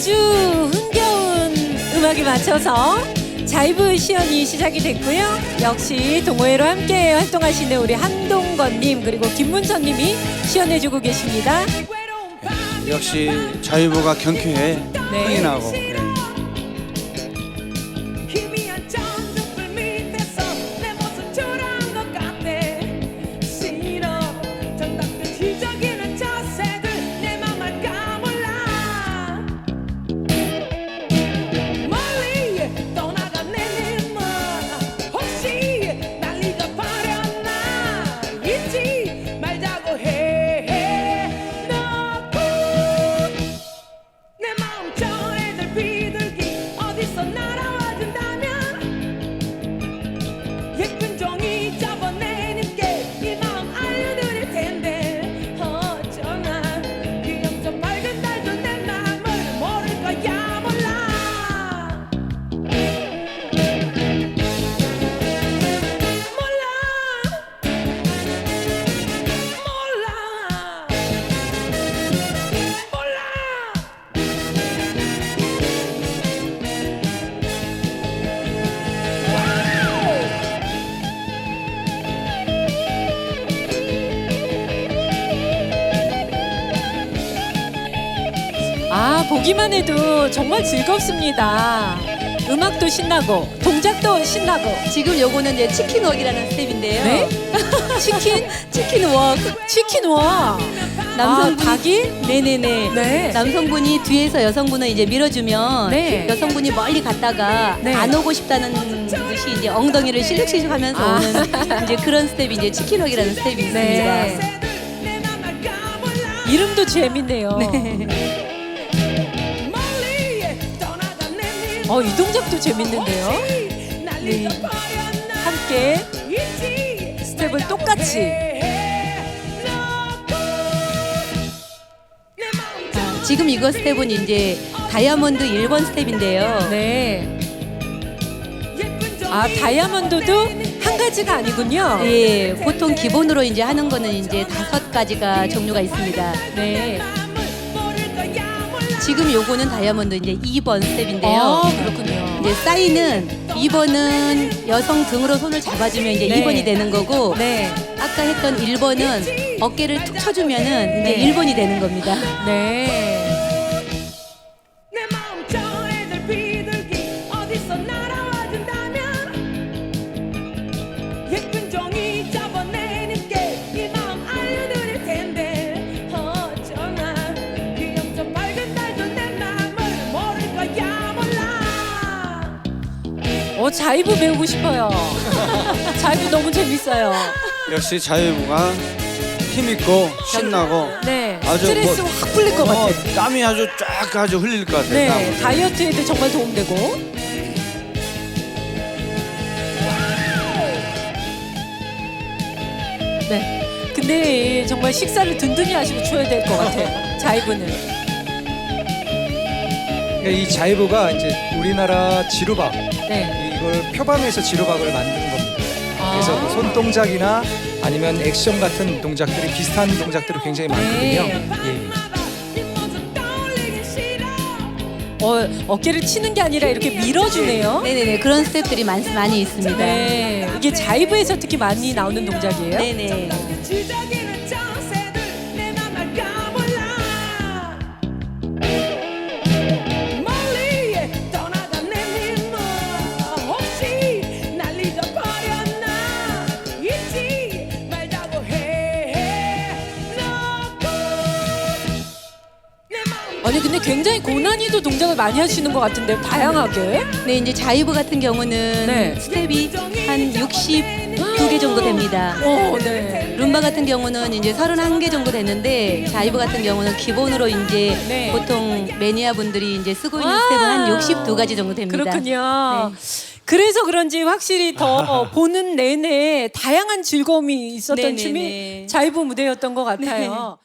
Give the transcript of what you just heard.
아주 흥겨운 음악에 맞춰서 자이브 시연이 시작이 됐고요. 역시 동호회로 함께 활동하시는 우리 한동건님 그리고 김문선님이 시연해주고 계십니다. 역시 자유부가 경쾌해 네. 흥이 나고 아 보기만 해도 정말 즐겁습니다. 음악도 신나고 동작도 신나고 지금 요거는 이제 치킨 웍이라는 스텝인데요. 네? 치킨 치킨 웍. 치킨 와 남성분이 아, 닭이 네네네. 네. 남성분이 뒤에서 여성분을 이제 밀어주면 네. 여성분이 멀리 갔다가 네. 안 오고 싶다는 듯이 이제 엉덩이를 실룩실룩하면서 아. 오는 이제 그런 스텝이 이제 치킨 웍이라는 스텝이 있습니다. 네. 알까 몰라 이름도 재밌네요. 멀 어, 이 동작도 재밌는데요. 네. 함께 스텝을 똑같이. 자, 지금 이거 스텝은 이제 다이아몬드 1번 스텝인데요. 네. 아 다이아몬드도 한 가지가 아니군요. 예, 보통 기본으로 이제 하는 거는 이제 다섯 가지가 종류가 있습니다. 네. 지금 요거는 다이아몬드 이제 2번 스텝인데요. 아 그렇군요. 이제 사인은 2번은 여성 등으로 손을 잡아주면 이제 네. 2번이 되는 거고 네. 아까 했던 1번은 어깨를 툭 쳐주면은 이제 네. 1번이 되는 겁니다. 네. 어 자이브 배우고 싶어요. 자이브 너무 재밌어요. 역시 자유부가 힘 있고 신나고 네. 아주 스트레스 뭐- 확 풀릴 것 어, 같아. 땀이 아주 쫙 아주 흘릴 것 같아요 네. 땀을. 다이어트에도 정말 도움되고. 네. 근데 정말 식사를 든든히 하시고 줘야 될 것 같아요. 자이브는. 이 자이브가 이제 우리나라 지루박 네. 이걸 표방해서 지루박을 만든 겁니다. 아. 그래서 뭐손 동작이나 아니면 액션 같은 동작들이 비슷한 동작들이 굉장히 많거든요. 네. 예. 네 어, 어깨를 치는 게 아니라 이렇게 밀어주네요. 네네네 그런 스텝들이 많, 많이 있습니다. 네. 이게 자이브에서 특히 많이 나오는 동작이에요. 네네. 아니 근데 굉장히 고난이도 동작을 많이 하시는 것 같은데 다양하게. 네 이제 자이브 같은 경우는 네. 스텝이 한 62개 정도 됩니다. 오, 네. 룸바 같은 경우는 이제 31개 정도 되는데 자이브 같은 경우는 기본으로 이제 네. 보통 매니아 분들이 이제 쓰고 있는 와. 스텝은 한 62가지 정도 됩니다. 그렇군요. 그래서 그런지 확실히 더 보는 내내 다양한 즐거움이 있었던 네네네. 춤이 자이브 무대였던 것 같아요.